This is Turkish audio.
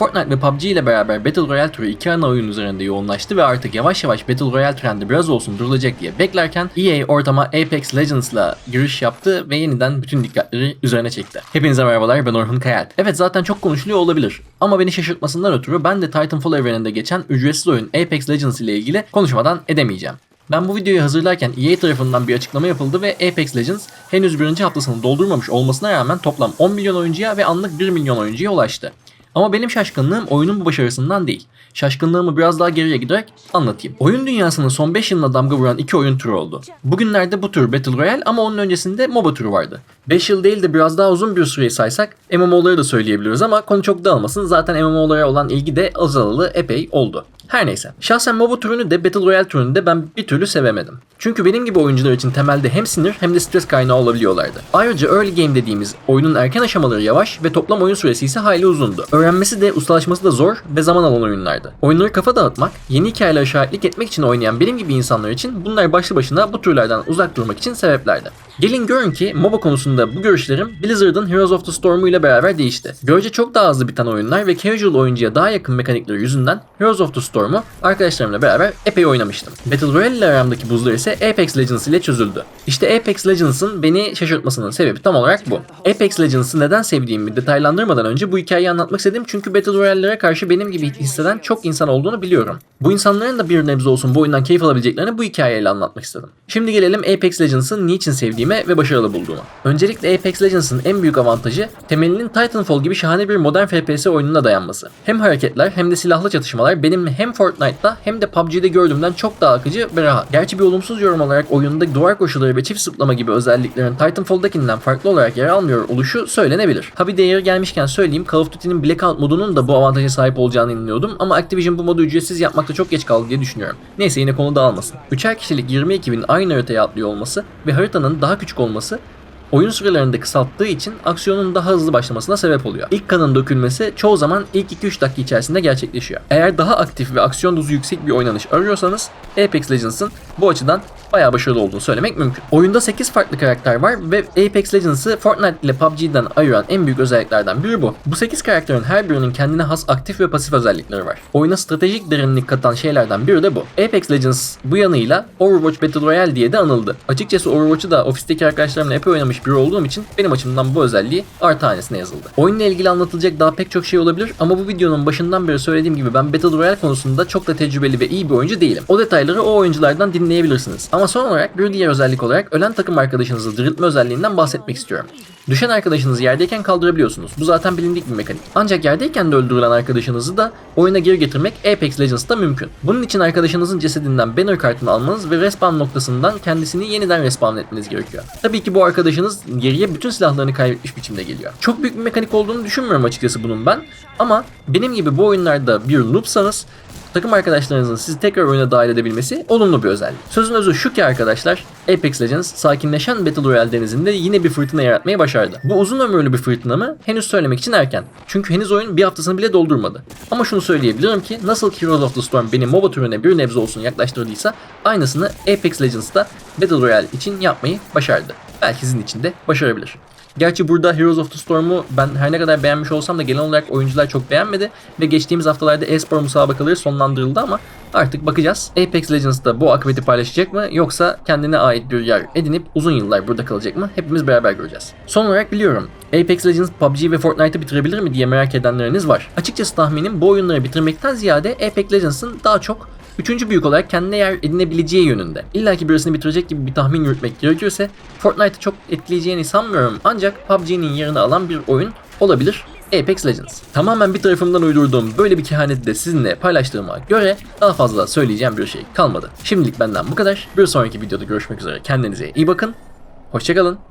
Fortnite ve PUBG ile beraber Battle Royale türü iki ana oyun üzerinde yoğunlaştı ve artık yavaş yavaş Battle Royale trendi biraz olsun durulacak diye beklerken EA ortama Apex Legends'la giriş yaptı ve yeniden bütün dikkatleri üzerine çekti. Hepinize merhabalar ben Orhun Kayal. Evet zaten çok konuşuluyor olabilir ama beni şaşırtmasından ötürü ben de Titanfall evreninde geçen ücretsiz oyun Apex Legends ile ilgili konuşmadan edemeyeceğim. Ben bu videoyu hazırlarken EA tarafından bir açıklama yapıldı ve Apex Legends henüz birinci haftasını doldurmamış olmasına rağmen toplam 10 milyon oyuncuya ve anlık 1 milyon oyuncuya ulaştı. Ama benim şaşkınlığım oyunun bu başarısından değil. Şaşkınlığımı biraz daha geriye giderek anlatayım. Oyun dünyasının son 5 yılına damga vuran iki oyun türü oldu. Bugünlerde bu tür Battle Royale ama onun öncesinde MOBA türü vardı. 5 yıl değil de biraz daha uzun bir süreyi saysak MMO'ları da söyleyebiliriz ama konu çok dağılmasın. Zaten MMO'lara olan ilgi de azalalı epey oldu. Her neyse. Şahsen MOBA türünü de Battle Royale türünü de ben bir türlü sevemedim. Çünkü benim gibi oyuncular için temelde hem sinir hem de stres kaynağı olabiliyorlardı. Ayrıca early game dediğimiz oyunun erken aşamaları yavaş ve toplam oyun süresi ise hayli uzundu. Öğrenmesi de ustalaşması da zor ve zaman alan oyunlardı. Oyunları kafa dağıtmak, yeni hikayelere şahitlik etmek için oynayan benim gibi insanlar için bunlar başlı başına bu türlerden uzak durmak için sebeplerdi. Gelin görün ki MOBA konusunda bu görüşlerim Blizzard'ın Heroes of the Storm'u ile beraber değişti. Görece çok daha hızlı biten oyunlar ve casual oyuncuya daha yakın mekanikleri yüzünden Heroes of the Storm'u arkadaşlarımla beraber epey oynamıştım. Battle Royale ile aramdaki buzlar ise Apex Legends ile çözüldü. İşte Apex Legends'ın beni şaşırtmasının sebebi tam olarak bu. Apex Legends'ı neden sevdiğimi detaylandırmadan önce bu hikayeyi anlatmak istedim çünkü Battle Royale'lere karşı benim gibi hisseden çok insan olduğunu biliyorum. Bu insanların da bir nebze olsun bu oyundan keyif alabileceklerini bu hikayeyle anlatmak istedim. Şimdi gelelim Apex Legends'ın niçin sevdiğime ve başarılı bulduğuma. Öncelikle Apex Legends'ın en büyük avantajı temelinin Titanfall gibi şahane bir modern FPS oyununa dayanması. Hem hareketler hem de silahlı çatışmalar benim hem Fortnite'da hem de PUBG'de gördüğümden çok daha akıcı ve rahat. Gerçi bir olumsuz yorum olarak oyunda duvar koşuları ve çift zıplama gibi özelliklerin Titanfall'dakinden farklı olarak yer almıyor oluşu söylenebilir. Ha bir de yeri gelmişken söyleyeyim Call of Duty'nin Blackout modunun da bu avantaja sahip olacağını inanıyordum ama Activision bu modu ücretsiz yapmakta çok geç kaldı diye düşünüyorum. Neyse yine konu dağılmasın. Üçer kişilik 20 ekibin aynı haritaya atlıyor olması ve haritanın daha küçük olması oyun sürelerini de kısalttığı için aksiyonun daha hızlı başlamasına sebep oluyor. İlk kanın dökülmesi çoğu zaman ilk 2-3 dakika içerisinde gerçekleşiyor. Eğer daha aktif ve aksiyon dozu yüksek bir oynanış arıyorsanız Apex Legends'ın bu açıdan bayağı başarılı olduğunu söylemek mümkün. Oyunda 8 farklı karakter var ve Apex Legends'ı Fortnite ile PUBG'den ayıran en büyük özelliklerden biri bu. Bu 8 karakterin her birinin kendine has aktif ve pasif özellikleri var. Oyuna stratejik derinlik katan şeylerden biri de bu. Apex Legends bu yanıyla Overwatch Battle Royale diye de anıldı. Açıkçası Overwatch'ı da ofisteki arkadaşlarımla epey oynamış biri olduğum için benim açımdan bu özelliği artı hanesine yazıldı. Oyunla ilgili anlatılacak daha pek çok şey olabilir ama bu videonun başından beri söylediğim gibi ben Battle Royale konusunda çok da tecrübeli ve iyi bir oyuncu değilim. O detayları o oyunculardan dinleyebilirsiniz. Ama son olarak bir diğer özellik olarak ölen takım arkadaşınızı diriltme özelliğinden bahsetmek istiyorum. Düşen arkadaşınızı yerdeyken kaldırabiliyorsunuz. Bu zaten bilindik bir mekanik. Ancak yerdeyken de öldürülen arkadaşınızı da oyuna geri getirmek Apex Legends'ta mümkün. Bunun için arkadaşınızın cesedinden banner kartını almanız ve respawn noktasından kendisini yeniden respawn etmeniz gerekiyor. Tabii ki bu arkadaşınız geriye bütün silahlarını kaybetmiş biçimde geliyor. Çok büyük bir mekanik olduğunu düşünmüyorum açıkçası bunun ben. Ama benim gibi bu oyunlarda bir noobsanız takım arkadaşlarınızın sizi tekrar oyuna dahil edebilmesi olumlu bir özellik. Sözün özü şu ki arkadaşlar, Apex Legends sakinleşen Battle Royale denizinde yine bir fırtına yaratmayı başardı. Bu uzun ömürlü bir fırtına mı? Henüz söylemek için erken. Çünkü henüz oyun bir haftasını bile doldurmadı. Ama şunu söyleyebilirim ki nasıl Heroes of the Storm beni MOBA türüne bir nebze olsun yaklaştırdıysa aynısını Apex Legends'ta Battle Royale için yapmayı başardı. Belki sizin için de başarabilir. Gerçi burada Heroes of the Storm'u ben her ne kadar beğenmiş olsam da genel olarak oyuncular çok beğenmedi ve geçtiğimiz haftalarda e-spor müsabakaları sonlandırıldı ama artık bakacağız. Apex Legends'da bu akıbeti paylaşacak mı yoksa kendine ait bir yer edinip uzun yıllar burada kalacak mı? Hepimiz beraber göreceğiz. Son olarak biliyorum Apex Legends PUBG ve Fortnite'ı bitirebilir mi diye merak edenleriniz var. Açıkçası tahminim bu oyunları bitirmekten ziyade Apex Legends'ın daha çok Üçüncü büyük olarak kendine yer edinebileceği yönünde. İlla ki birisini bitirecek gibi bir tahmin yürütmek gerekirse Fortnite'ı çok etkileyeceğini sanmıyorum ancak PUBG'nin yerini alan bir oyun olabilir. Apex Legends. Tamamen bir tarafımdan uydurduğum böyle bir kehaneti de sizinle paylaştığıma göre daha fazla söyleyeceğim bir şey kalmadı. Şimdilik benden bu kadar. Bir sonraki videoda görüşmek üzere. Kendinize iyi bakın. Hoşçakalın.